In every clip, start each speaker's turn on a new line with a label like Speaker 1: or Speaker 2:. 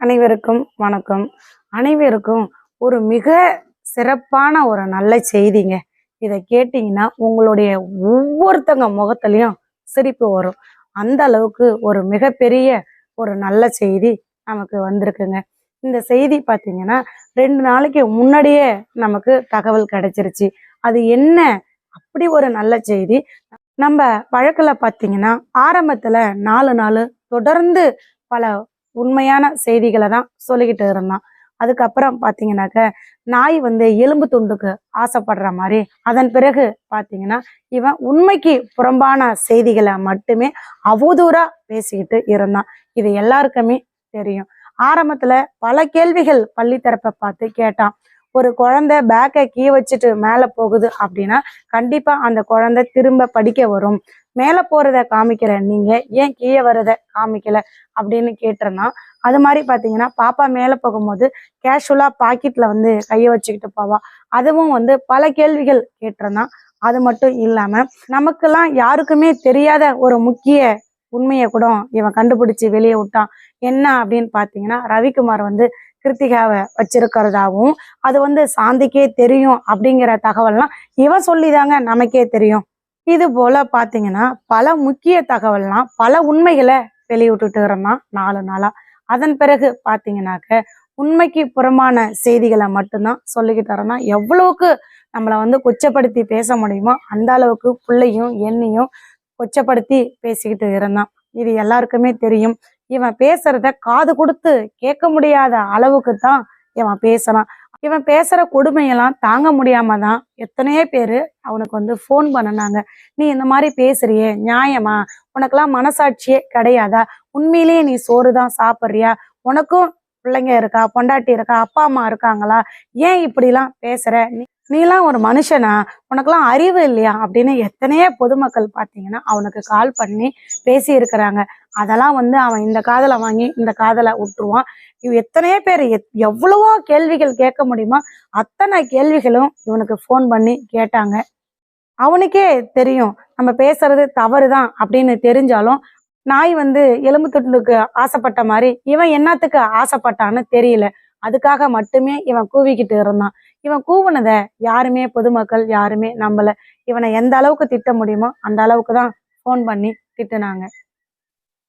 Speaker 1: அனைவருக்கும் வணக்கம். அனைவருக்கும் ஒரு மிக சிறப்பான ஒரு நல்ல செய்திங்க. இதை கேட்டிங்கன்னா உங்களுடைய ஒவ்வொருத்தங்க முகத்துலையும் சிரிப்பு வரும். அந்த அளவுக்கு ஒரு மிகப்பெரிய ஒரு நல்ல செய்தி நமக்கு வந்திருக்குங்க. இந்த செய்தி பார்த்தீங்கன்னா ரெண்டு நாளைக்கு முன்னாடியே நமக்கு தகவல் கிடைச்சிருச்சு. அது என்ன? அப்படி ஒரு நல்ல செய்தி. நம்ம வழக்கில் பார்த்தீங்கன்னா ஆரம்பத்தில் நாலு நாள் தொடர்ந்து பல உண்மையான செய்திகளை தான் சொல்லிக்கிட்டு இருந்தான். அதுக்கப்புறம் பார்த்தீங்கன்னாக்க நாய் வந்து எலும்பு துண்டுக்கு ஆசைப்படுற மாதிரி அதன் பிறகு பார்த்தீங்கன்னா இவன் உண்மைக்கு புறம்பான செய்திகளை மட்டுமே அவதூறா பேசிக்கிட்டு இருந்தான். இது எல்லாருக்குமே தெரியும். ஆரம்பத்துல பல கேள்விகள் பள்ளி தரப்பை பார்த்து கேட்டான். ஒரு குழந்தை பேக்கை கீ வச்சுட்டு மேலே போகுது அப்படின்னா கண்டிப்பா அந்த குழந்தை திரும்ப படிக்க வரும். மேலே போறத காமிக்கிற நீங்க ஏன் கீழே வர்றத காமிக்கல அப்படின்னு கேட்டுறேன்னா அது மாதிரி பார்த்தீங்கன்னா பாப்பா மேலே போகும்போது கேஷுவலாக பாக்கெட்ல வந்து கையை வச்சுக்கிட்டு போவா. அதுவும் வந்து பல கேள்விகள் கேட்டிருந்தான் அது மட்டும் இல்லாம நமக்கெல்லாம் யாருக்குமே தெரியாத ஒரு முக்கிய உண்மையை கூட இவன் கண்டுபிடிச்சு வெளியே விட்டான். என்ன அப்படின்னு பார்த்தீங்கன்னா ரவிக்குமார் வந்து கிருத்திகாவை வச்சிருக்கிறதாவும் அது வந்து சாந்திக்கே தெரியும் அப்படிங்கிற தகவல்லாம் இவன் சொல்லிதாங்க நமக்கே தெரியும். இது போல பார்த்தீங்கன்னா பல முக்கிய தகவல்லாம் பல உண்மைகளை வெளியிட்டுட்டு இருந்தான் நாலு நாளா. அதன் பிறகு பார்த்தீங்கன்னாக்க உண்மைக்கு புறமான செய்திகளை மட்டும்தான் சொல்லிக்கிட்டு இருந்தான். எவ்வளவுக்கு நம்மளை வந்து கொச்சப்படுத்தி பேச முடியுமோ அந்த அளவுக்கு பிள்ளையும் என்னையும் கொச்சப்படுத்தி பேசிக்கிட்டு இருந்தான். இது எல்லாருக்குமே தெரியும். இவன் பேசுறத காது கொடுத்து கேட்க முடியாத அளவுக்கு தான் இவன் பேசுறான். இவன் பேசுற கொடுமையெல்லாம் தாங்க முடியாம தான் எத்தனையோ பேரு அவனுக்கு வந்து ஃபோன் பண்ணுனாங்க. நீ இந்த மாதிரி பேசுறியே நியாயமா? உனக்கெல்லாம் மனசாட்சியே கிடையாதா? உண்மையிலேயே நீ சோறு தான் சாப்பிட்றியா? உனக்கும் பிள்ளைங்க இருக்கா பொண்டாட்டி இருக்கா அப்பா அம்மா இருக்காங்களா? ஏன் இப்படிலாம் பேசுற? நீ நீலாம் ஒரு மனுஷனா? உனக்கெல்லாம் அறிவு இல்லையா? அப்படின்னு எத்தனையோ பொதுமக்கள் பார்த்தீங்கன்னா அவனுக்கு கால் பண்ணி பேசி இருக்கிறாங்க அதெல்லாம் வந்து அவன் இந்த காதலை வாங்கி இந்த காதலை விட்டுருவான். இவ எத்தனையோ பேர் எத்- எவ்வளவோ கேள்விகள் கேட்க முடியுமோ அத்தனை கேள்விகளும் இவனுக்கு ஃபோன் பண்ணி கேட்டாங்க. அவனுக்கே தெரியும் நம்ம பேசுறது தவறுதான் அப்படின்னு தெரிஞ்சாலும் நாய் வந்து எலும்பு துண்டுக்கு ஆசைப்பட்ட மாதிரி இவன் என்னத்துக்கு ஆசைப்பட்டான்னு தெரியல. அதுக்காக மட்டுமே இவன் கூவிக்கிட்டு இருந்தான். இவன் கூவுனதை யாருமே பொதுமக்கள் யாருமே நம்மளை இவனை எந்த அளவுக்கு திட்ட முடியுமோ அந்த அளவுக்கு தான் ஃபோன் பண்ணி திட்டுனாங்க.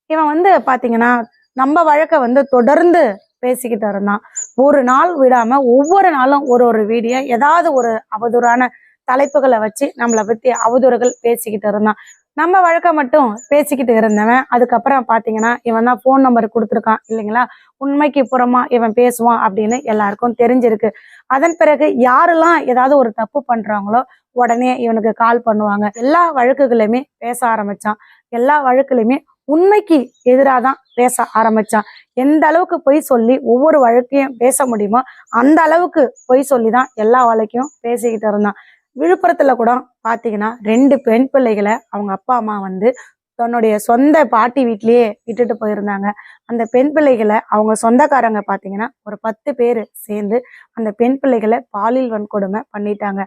Speaker 1: இவன் வந்து பாத்தீங்கன்னா நம்ம வழக்க வந்து தொடர்ந்து பேசிக்கிட்டு இருந்தான் ஒரு நாள் விடாம ஒவ்வொரு நாளும் ஒரு ஒரு வீடியோ ஏதாவது ஒரு அவதூறான தலைப்புகளை வச்சு நம்மளை பத்தி அவதூறுகள் பேசிக்கிட்டு இருந்தான் நம்ம வழக்க மட்டும் பேசிக்கிட்டு இருந்தவன் அதுக்கப்புறம் பாத்தீங்கன்னா இவன் தான் ஃபோன் நம்பர் கொடுத்துருக்கான் இல்லைங்களா? உண்மைக்கு புறமா இவன் பேசுவான் அப்படின்னு எல்லாருக்கும் தெரிஞ்சிருக்கு. அதன் பிறகு யாரெல்லாம் ஏதாவது ஒரு தப்பு பண்றாங்களோ உடனே இவனுக்கு கால் பண்ணுவாங்க. எல்லா வழக்குகளையுமே பேச ஆரம்பிச்சான். எல்லா வழக்குலையுமே உண்மைக்கு எதிராக தான் பேச ஆரம்பிச்சான். எந்த அளவுக்கு பொய் சொல்லி ஒவ்வொரு வழக்கையும் பேச முடியுமோ அந்த அளவுக்கு பொய் சொல்லி தான் எல்லா வழக்கையும் பேசிக்கிட்டு இருந்தான். விழுப்புரத்துல கூட பாத்தீங்கன்னா ரெண்டு பெண் பிள்ளைகளை அவங்க அப்பா அம்மா வந்து தன்னுடைய சொந்த பாட்டி வீட்லயே விட்டுட்டு போயிருந்தாங்க. அந்த பெண் பிள்ளைகளை அவங்க சொந்தக்காரங்க பார்த்தீங்கன்னா ஒரு பத்து பேர் சேர்ந்து அந்த பெண் பிள்ளைகளை பாலியல் வன்கொடுமை பண்ணிட்டாங்க.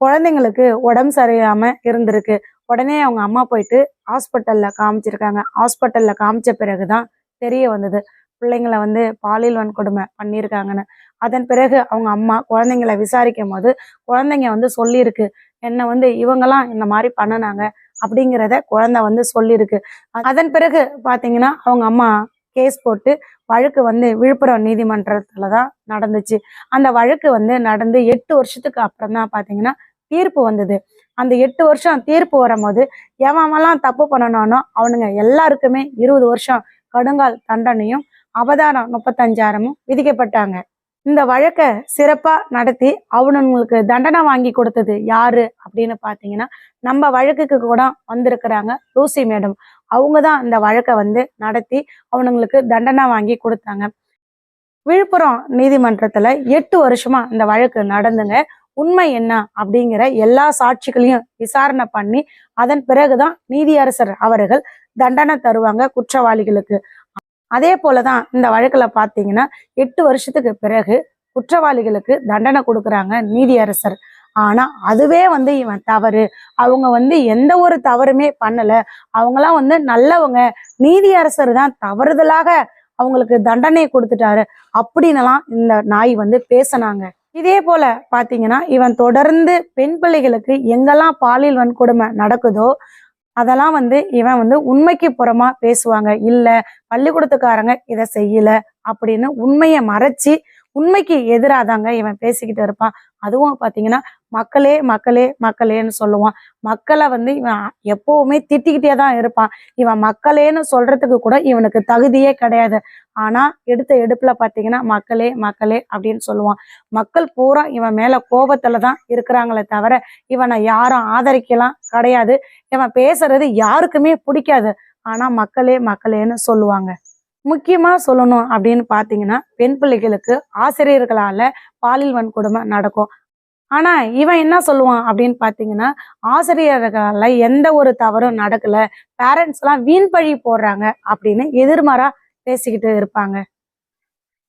Speaker 1: குழந்தைங்களுக்கு உடம்பு சரியில்லாம இருந்திருக்கு. உடனே அவங்க அம்மா போயிட்டு ஹாஸ்பிட்டலில் காமிச்சிருக்காங்க. ஹாஸ்பிட்டலில் காமிச்ச பிறகு தான் தெரிய வந்தது. பிள்ளைங்களை வந்து பாலியல் வன்கொடுமை பண்ணியிருக்காங்கன்னு. அதன் பிறகு அவங்க அம்மா குழந்தைங்களை விசாரிக்கும் போது குழந்தைங்க வந்து சொல்லியிருக்கு. என்னை வந்து இவங்கெல்லாம் இந்த மாதிரி பண்ணினாங்க அப்படிங்கிறத குழந்தை வந்து சொல்லியிருக்கு. அதன் பிறகு பார்த்தீங்கன்னா அவங்க அம்மா கேஸ் போட்டு வழக்கு வந்து விழுப்புரம் நீதிமன்றத்தில் தான் நடந்துச்சு. அந்த வழக்கு வந்து நடந்து எட்டு வருஷத்துக்கு அப்புறம் தான் பார்த்தீங்கன்னா தீர்ப்பு வந்தது. அந்த எட்டு வருஷம் தீர்ப்பு வரும்போது எவன்லாம் தப்பு பண்ணனானோ அவனுங்க எல்லாருக்குமே இருபது வருஷம் கடுங்கால் தண்டனையும் அவதாரம் முப்பத்தஞ்சாயிரமும் விதிக்கப்பட்டாங்க. இந்த வழக்கை சிறப்பா நடத்தி அவனுங்களுக்கு தண்டனை வாங்கி கொடுத்தது யாரு அப்படின்னு பாத்தீங்கன்னா நம்ம வழக்குக்கு கூட வந்திருக்கிறாங்க லூசி மேடம். அவங்க தான் இந்த வழக்கை வந்து நடத்தி அவனுங்களுக்கு தண்டனை வாங்கி கொடுத்தாங்க. விழுப்புரம் நீதிமன்றத்துல எட்டு வருஷமா இந்த வழக்கு நடந்துங்க. உண்மை என்ன அப்படிங்கிற எல்லா சாட்சிகளையும் விசாரணை பண்ணி அதன் பிறகுதான் நீதியரசர் அவர்கள் தண்டனை தருவாங்க குற்றவாளிகளுக்கு. அதே போலதான் இந்த வழக்குல பாத்தீங்கன்னா எட்டு வருஷத்துக்கு பிறகு குற்றவாளிகளுக்கு தண்டனை கொடுக்குறாங்க நீதியரசர். ஆனா அதுவே வந்து இவன் தவறு. அவங்க வந்து எந்த ஒரு தவறுமே பண்ணல. அவங்களாம் வந்து நல்லவங்க. நீதியரசர் தான் தவறுதலாக அவங்களுக்கு தண்டனை கொடுத்துட்டாரு. அப்படின்னுலாம் இந்த நாய் வந்து பேசினாங்க. இதே போல பாத்தீங்கன்னா இவன் தொடர்ந்து பெண் பிள்ளைகளுக்கு எங்கெல்லாம் பாலியல் வன்கொடுமை நடக்குதோ அதெல்லாம் வந்து இவன் வந்து உண்மைக்கு புறமா பேசுவாங்க. இல்ல பள்ளிக்கூடத்துக்காரங்க இதை செய்யல அப்படின்னு உண்மையை மறைச்சு உண்மைக்கு எதிராதாங்க இவன் பேசிக்கிட்டு இருப்பான். அதுவும் பார்த்தீங்கன்னா மக்களே மக்களே மக்களேன்னு சொல்லுவான். மக்களை வந்து இவன் எப்போவுமே திட்டிக்கிட்டே தான் இருப்பான். இவன் மக்களேன்னு சொல்றதுக்கு கூட இவனுக்கு தகுதியே கிடையாது. ஆனா எடுத்த எடுப்புல பார்த்தீங்கன்னா மக்களே மக்களே அப்படின்னு சொல்லுவான். மக்கள் பூரா இவன் மேல கோபத்துல தான் இருக்கிறாங்களே தவிர இவனை யாரும் ஆதரிக்கலாம் கிடையாது. இவன் பேசுறது யாருக்குமே பிடிக்காது. ஆனா மக்களே மக்களேன்னு சொல்லுவாங்க. முக்கியமாக சொல்லணும் அப்படின்னு பார்த்தீங்கன்னா பெண் பிள்ளைகளுக்கு ஆசிரியர்களால் பாலியல் வன்கொடுமை நடக்கும். ஆனால் இவன் என்ன சொல்லுவான் அப்படின்னு பார்த்தீங்கன்னா ஆசிரியர்களால் எந்த ஒரு தவறும் நடக்கல. பேரண்ட்ஸ்லாம் வீண் பழி போடுறாங்க அப்படின்னு எதிர்மாராக பேசிக்கிட்டு இருப்பாங்க.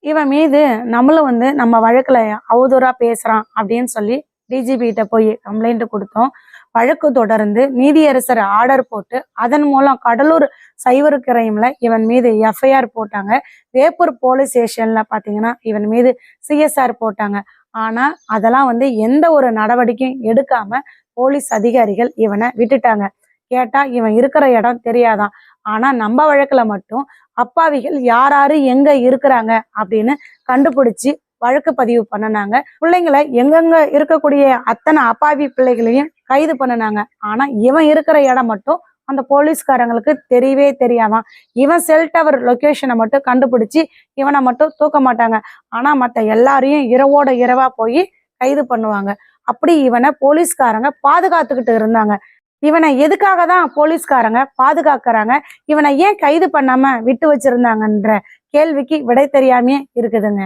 Speaker 1: இவன் மீது நம்மளும் வந்து நம்ம வழக்கில் அவதூறாக பேசுகிறான் அப்படின்னு சொல்லி டிஜிபி கிட்ட போய் கம்ப்ளைண்ட் கொடுத்தோம். வழக்கு தொடர்ந்து நீதியரசர் ஆர்டர் போட்டு அதன் மூலம் கடலூர் சைவர் கிரைம்ல இவன் மீது எஃப்ஐஆர் போட்டாங்க. வேப்பூர் போலீஸ் ஸ்டேஷன்ல பாத்தீங்கன்னா இவன் மீது சிஎஸ்ஆர் போட்டாங்க. ஆனா அதெல்லாம் வந்து எந்த ஒரு நடவடிக்கையும் எடுக்காம போலீஸ் அதிகாரிகள் இவனை விட்டுட்டாங்க. கேட்டா இவன் இருக்கிற இடம் தெரியாதான். ஆனா நம்ம வழக்குல மட்டும் அப்பாவிகள் யார் யாரு எங்க இருக்கிறாங்க அப்படின்னு கண்டுபிடிச்சு வழக்கு பதிவு பண்ணுனாங்க. பிள்ளைங்களை எங்கெங்க இருக்கக்கூடிய அத்தனை அப்பாவி பிள்ளைகளையும் கைது பண்ணுனாங்க. ஆனா இவன் இருக்கிற இடம் மட்டும் அந்த போலீஸ்காரங்களுக்கு தெரியவே தெரியாதான். இவன் செல் டவர் லொக்கேஷனை மட்டும் கண்டுபிடிச்சு இவனை மட்டும் தூக்க மாட்டாங்க. ஆனா மத்த எல்லாரையும் இரவோட இரவா போய் கைது பண்ணுவாங்க. அப்படி இவனை போலீஸ்காரங்க பாதுகாத்துக்கிட்டு இருந்தாங்க. இவனை எதுக்காக தான் போலீஸ்காரங்க பாதுகாக்கிறாங்க? இவனை ஏன் கைது பண்ணாம விட்டு வச்சிருந்தாங்கன்ற கேள்விக்கு விடை தெரியாமையே இருக்குதுங்க.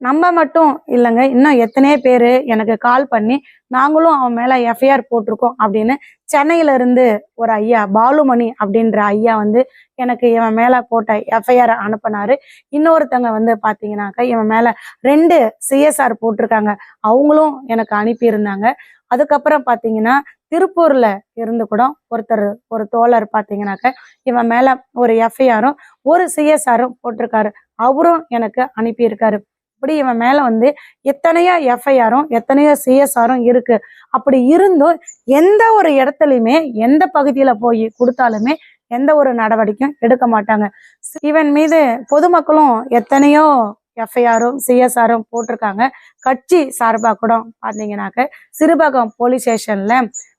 Speaker 1: நம்ம மட்டும் இல்லைங்க. இன்னும் எத்தனையோ பேர் எனக்கு கால் பண்ணி நாங்களும் அவன் மேலே எஃப்ஐஆர் போட்டிருக்கோம் அப்படின்னு சென்னையில இருந்து ஒரு ஐயா பாலுமணி அப்படின்ற ஐயா வந்து எனக்கு இவன் மேல போட்ட எஃப்ஐஆர் அனுப்புனாரு. இன்னொருத்தங்க வந்து பாத்தீங்கன்னாக்கா இவன் மேல ரெண்டு சிஎஸ்ஆர் போட்டிருக்காங்க. அவங்களும் எனக்கு அனுப்பியிருந்தாங்க. அதுக்கப்புறம் பாத்தீங்கன்னா திருப்பூர்ல இருந்து கூட ஒருத்தர் ஒரு தோழர் பாத்தீங்கன்னாக்க இவன் மேல ஒரு எஃப்ஐஆரும் ஒரு சிஎஸ்ஆரும் போட்டிருக்காரு. அவரும் எனக்கு அனுப்பியிருக்காரு. அப்படி இவன் மேல வந்து எத்தனையோ எஃப்ஐஆரும் எத்தனையோ சிஎஸ்ஆரும் இருக்கு. அப்படி இருந்தும் எந்த ஒரு இடத்துலையுமே எந்த பகுதியில போய் கொடுத்தாலுமே எந்த ஒரு நடவடிக்கையும் எடுக்க மாட்டாங்க. இவன் மீது பொதுமக்களும் எத்தனையோ எஃப்ஐஆரும் சிஎஸ்ஆரும் போட்டிருக்காங்க. கட்சி சார்பாக கூட பார்த்தீங்கன்னாக்க சிறுபாகம் போலீஸ் ஸ்டேஷன்ல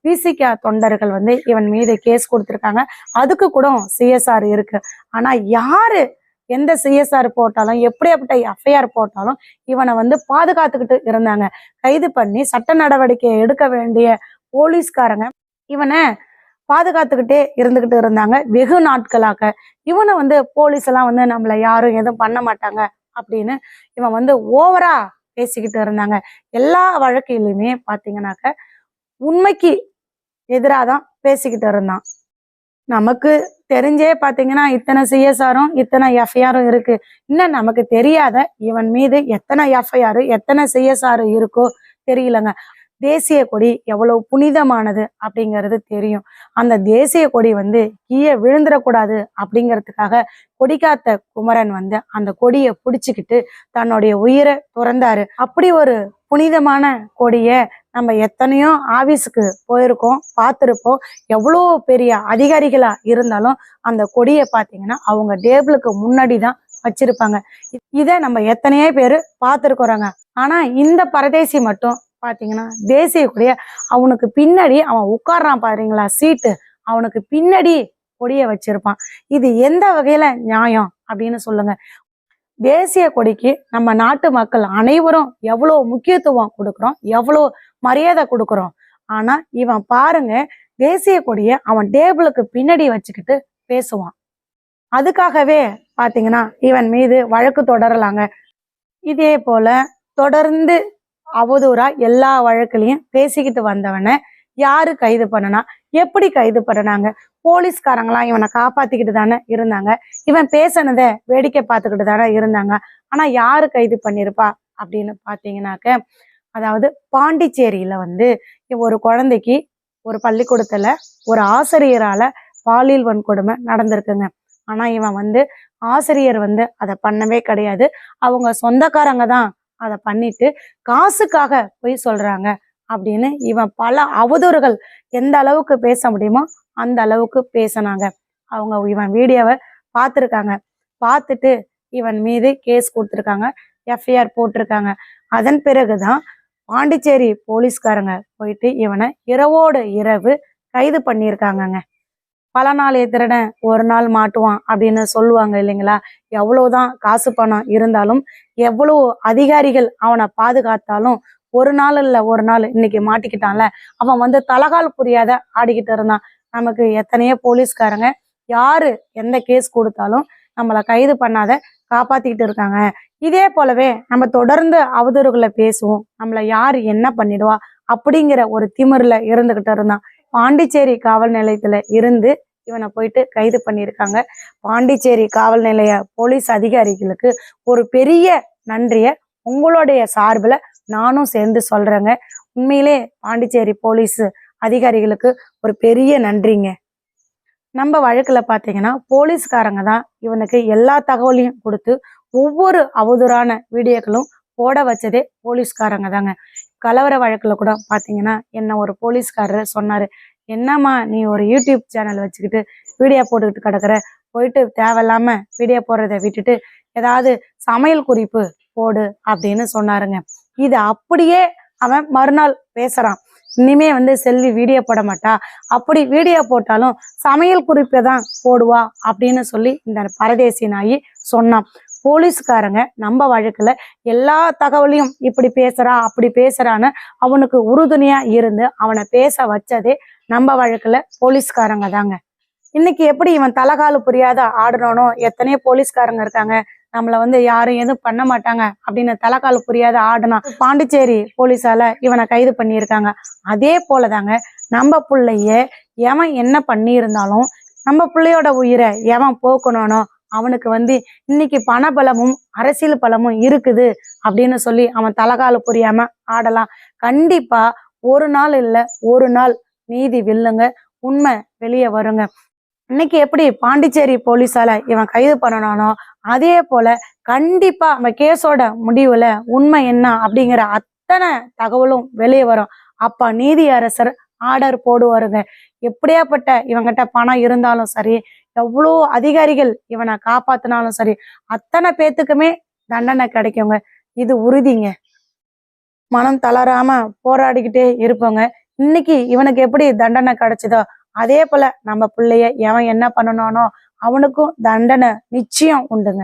Speaker 1: விசிகா தொண்டர்கள் வந்து இவன் மீது கேஸ் கொடுத்துருக்காங்க. அதுக்கு கூட சிஎஸ்ஆர் இருக்கு. ஆனா யாரு எந்த சிஎஸ்ஆர் போட்டாலும் எப்படியாப்பட்ட எஃப்ஐஆர் போட்டாலும் இவனை வந்து பாதுகாத்துக்கிட்டு இருந்தாங்க. கைது பண்ணி சட்ட நடவடிக்கை எடுக்க வேண்டிய போலீஸ்காரங்க இவனை பாதுகாத்துக்கிட்டே இருந்துகிட்டு இருந்தாங்க. வெகு நாட்களாக இவனை வந்து போலீஸ் எல்லாம் வந்து நம்மளை யாரும் எதுவும் பண்ண மாட்டாங்க அப்படின்னு இவன் வந்து ஓவரா பேசிக்கிட்டு இருந்தாங்க. எல்லா வழக்கிலுமே பார்த்தீங்கன்னாக்க உண்மைக்கு எதிராக தான் பேசிக்கிட்டு இருந்தான். நமக்கு தெரிஞ்சே பாத்தீங்கன்னா இத்தனை சிஎஸ்ஆரும் இத்தனை எஃப்ஐஆரும் இருக்கு. இன்னும் நமக்கு தெரியாத இவன் மீது எத்தனை எஃப்ஐஆர் எத்தனை சிஎஸ்ஆர் இருக்கோ தெரியலங்க. தேசிய கொடி எவ்வளவு புனிதமானது அப்படிங்கிறது தெரியும். அந்த தேசிய கொடி வந்து கீழே விழுந்துடக்கூடாது அப்படிங்கிறதுக்காக கொடிக்காத்த குமரன் வந்து அந்த கொடியை பிடிச்சிக்கிட்டு தன்னுடைய உயிரை துறந்தாரு. அப்படி ஒரு புனிதமான கொடியை நம்ம எத்தனையோ ஆஃபீஸுக்கு போயிருக்கோம் பார்த்துருப்போம். எவ்வளோ பெரிய அதிகாரிகளாக இருந்தாலும் அந்த கொடியை பார்த்தீங்கன்னா அவங்க டேபிளுக்கு முன்னாடி தான் வச்சிருப்பாங்க. இதை நம்ம எத்தனையோ பேர் பார்த்துருக்குறோங்க. ஆனால் இந்த பரதேசி மட்டும் பார்த்தீங்கன்னா தேசிய கொடிய அவனுக்கு பின்னாடி அவன் உட்கார்றான் பாருங்களா சீட்டு. அவனுக்கு பின்னாடி கொடியை வச்சிருப்பான். இது எந்த வகையில நியாயம் அப்படின்னு சொல்லுங்க. தேசிய கொடிக்கு நம்ம நாட்டு மக்கள் அனைவரும் எவ்வளோ முக்கியத்துவம் கொடுக்குறோம் எவ்வளோ மரியாதை கொடுக்குறோம். ஆனா இவன் பாருங்க தேசிய கொடியை அவன் டேபிளுக்கு பின்னாடி வச்சுக்கிட்டு பேசுவான். அதுக்காகவே பாத்தீங்கன்னா இவன் மீது வழக்கு தொடரலாங்க. இதே போல தொடர்ந்து அவதூறா எல்லா வழக்குலையும் பேசிக்கிட்டு வந்தவனை யாரு கைது பண்ணனா எப்படி கைது பண்ணனாங்க? போலீஸ்காரங்களாம் இவனை காப்பாத்திக்கிட்டு தானே இருந்தாங்க. இவன் பேசினதை வேடிக்கை பார்த்துக்கிட்டு தானே இருந்தாங்க. ஆனா யாரு கைது பண்ணிருப்பா அப்படின்னு பாத்தீங்கன்னாக்க அதாவது பாண்டிச்சேரியில வந்து ஒரு குழந்தைக்கு ஒரு பள்ளிக்கூடத்துல ஒரு ஆசிரியரால பாலியல் வன்கொடுமை நடந்திருக்குங்க. ஆனா இவன் வந்து ஆசிரியர் வந்து அதை பண்ணவே கிடையாது. அவங்க சொந்தக்காரங்க தான் அதை பண்ணிட்டு காசுக்காக போய் சொல்றாங்க அப்படின்னு இவன் பல அவதூறுகள் எந்த அளவுக்கு பேச முடியுமோ அந்த அளவுக்கு பேசினாங்க. அவங்க இவன் வீடியோவை பார்த்துருக்காங்க. பார்த்துட்டு இவன் மீது கேஸ் கொடுத்துருக்காங்க. எஃப்ஐஆர் போட்டிருக்காங்க. அதன் பிறகுதான் பாண்டிச்சேரி போலீஸ்காரங்க போயிட்டு இவனை இரவோடு இரவு கைது பண்ணியிருக்காங்கங்க. பல நாளைய திருடன் ஒரு நாள் மாட்டுவான் அப்படின்னு சொல்லுவாங்க இல்லைங்களா? எவ்வளவுதான் காசு பணம் இருந்தாலும் எவ்வளவு அதிகாரிகள் அவனை பாதுகாத்தாலும் ஒரு நாள் இல்ல ஒரு நாள் இன்னைக்கு மாட்டிக்கிட்டான்ல. அவன் வந்து தலகால் புரியாத ஆடிக்கிட்டு இருந்தான். நமக்கு எத்தனையோ போலீஸ்காரங்க யாரு எந்த கேஸ் கொடுத்தாலும் நம்மளை கைது பண்ணாத காப்பாத்திக்கிட்டு இருக்காங்க. இதே போலவே நம்ம தொடர்ந்து அவதூறுகளை பேசுவோம். நம்மளை யார் என்ன பண்ணிடுவா அப்படிங்கிற ஒரு திமிரில் இருந்துகிட்டு இருந்தான். பாண்டிச்சேரி காவல் நிலையத்தில் இருந்து இவனை போயிட்டு கைது பண்ணியிருக்காங்க. பாண்டிச்சேரி காவல் நிலைய போலீஸ் அதிகாரிகளுக்கு ஒரு பெரிய நன்றியை உங்களுடைய சார்பில் நானும் சேர்ந்து சொல்கிறேங்க உண்மையிலே பாண்டிச்சேரி போலீஸ் அதிகாரிகளுக்கு ஒரு பெரிய நன்றிங்க. நம்ம வழக்கில் பார்த்தீங்கன்னா போலீஸ்காரங்க தான் இவனுக்கு எல்லா தகவலையும் கொடுத்து ஒவ்வொரு அவதூறான வீடியோக்களும் போட வச்சதே போலீஸ்காரங்க தாங்க. கலவர வழக்கில் கூட பார்த்தீங்கன்னா என்ன ஒரு போலீஸ்காரர் சொன்னார் என்னம்மா நீ ஒரு யூடியூப் சேனல் வச்சுக்கிட்டு வீடியோ போட்டுக்கிட்டு கிடக்குற? போயிட்டு தேவையில்லாமல் வீடியோ போடுறதை விட்டுட்டு ஏதாவது சமையல் குறிப்பு போடு அப்படின்னு சொன்னாருங்க. இது அப்படியே அவன் மறுநாள் பேசுகிறான் இனிமே வந்து செல்வி வீடியோ போட மாட்டா. அப்படி வீடியோ போட்டாலும் சமையல் குறிப்பை தான் போடுவா அப்படின்னு சொல்லி இந்த பரதேசி நாயி சொன்னான். போலீஸ்காரங்க நம்ம வழக்குல எல்லா தகவலையும் இப்படி பேசுறா அப்படி பேசுறான்னு அவனுக்கு உறுதுணையா இருந்து அவனை பேச வச்சதே நம்ம வழக்குல போலீஸ்காரங்க தாங்க. இன்னைக்கு எப்படி இவன் தலகாலு புரியாத ஆடுறானோ எத்தனையோ போலீஸ்காரங்க இருக்காங்க நம்மள வந்து யாரும் எதுவும் பண்ண மாட்டாங்க அப்படின்னு தலைக்கால் புரியாத ஆடுனா பாண்டிச்சேரி போலீஸால இவனை கைது பண்ணியிருக்காங்க. அதே போலதாங்க நம்ம பிள்ளைய எவன் என்ன பண்ணியிருந்தாலும் நம்ம பிள்ளையோட உயிரை எவன் போக்கணும்னோ அவனுக்கு வந்து இன்னைக்கு பணபலமும் அரசியல் பலமும் இருக்குது அப்படின்னு சொல்லி அவன் தலைகால புரியாம ஆடலாம். கண்டிப்பா ஒரு நாள் இல்ல ஒரு நாள் நீதி வில்லுங்க. உண்மை வெளியே வருங்க. இன்னைக்கு எப்படி பாண்டிச்சேரி போலீஸால இவன் கைது பண்ணனானோ அதே போல கண்டிப்பா நம்ம கேஸோட முடிவுல உண்மை என்ன அப்படிங்கிற அத்தனை தகவலும் வெளியே வரும். அப்ப நீதி அரசர் ஆர்டர் போடுவாருங்க. எப்படியாப்பட்ட இவங்கிட்ட பணம் இருந்தாலும் சரி எவ்வளோ அதிகாரிகள் இவனை காப்பாத்தினாலும் சரி அத்தனை பேத்துக்குமே தண்டனை கிடைக்குங்க. இது உறுதிங்க. மனம் தளராம போராடிக்கிட்டே இருப்போங்க. இன்னைக்கு இவனுக்கு எப்படி தண்டனை கிடைச்சதோ அதே போல நம்ம பிள்ளைய எவன் என்ன பண்ணனானோ அவனுக்கும் தண்டனை நிச்சயம் உண்டுங்க.